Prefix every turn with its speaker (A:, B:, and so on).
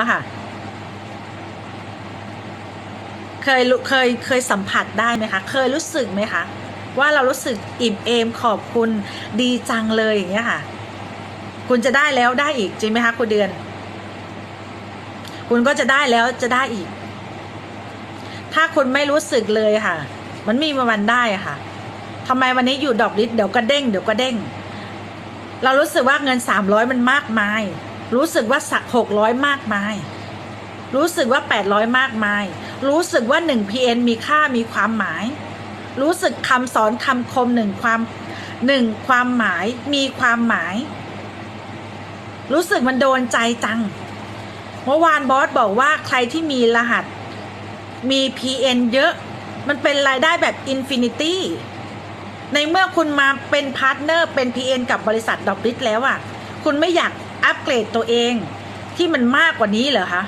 A: อะค่ะ เคยเคยเคยสัมผัสได้ไหมคะ เคยรู้สึกไหมคะว่าเรารู้สึกอิ่มเอมขอบคุณดีจังเลยอย่างเงี้ยค่ะ คุณจะได้แล้วได้อีกจริงไหมคะคุณเดือน คุณก็จะได้แล้วจะได้อีก ถ้าคุณไม่รู้สึกเลยค่ะ มันมีวันได้ค่ะทำไมวันนี้อยู่ดอกดิสเดี๋ยวก็เด้งเดี๋ยวก็เด้ง เรารู้สึกว่าเงินสามร้อยมันมากมาย รู้สึกว่าสักหกร้อยมากมาย รู้สึกว่าแปดร้อยมากมาย รู้สึกว่าหนึ่งพีเอ็นมีค่ามีความหมาย รู้สึกคำสอนคำคมหนึ่งความหนึ่งความหมายมีความหมาย รู้สึกมันโดนใจจัง เมื่อวานบอสบอกว่าใครที่มีรหัสมี PN เยอะ มันเป็นรายได้แบบอินฟินิตี้ ในเมื่อคุณมาเป็นพาร์ทเนอร์เป็น PN กับบริษัทดอกดิสแล้วอะ่ะ คุณไม่อยาก อัปเกรดตัวเองที่มันมากกว่านี้เหรอคะ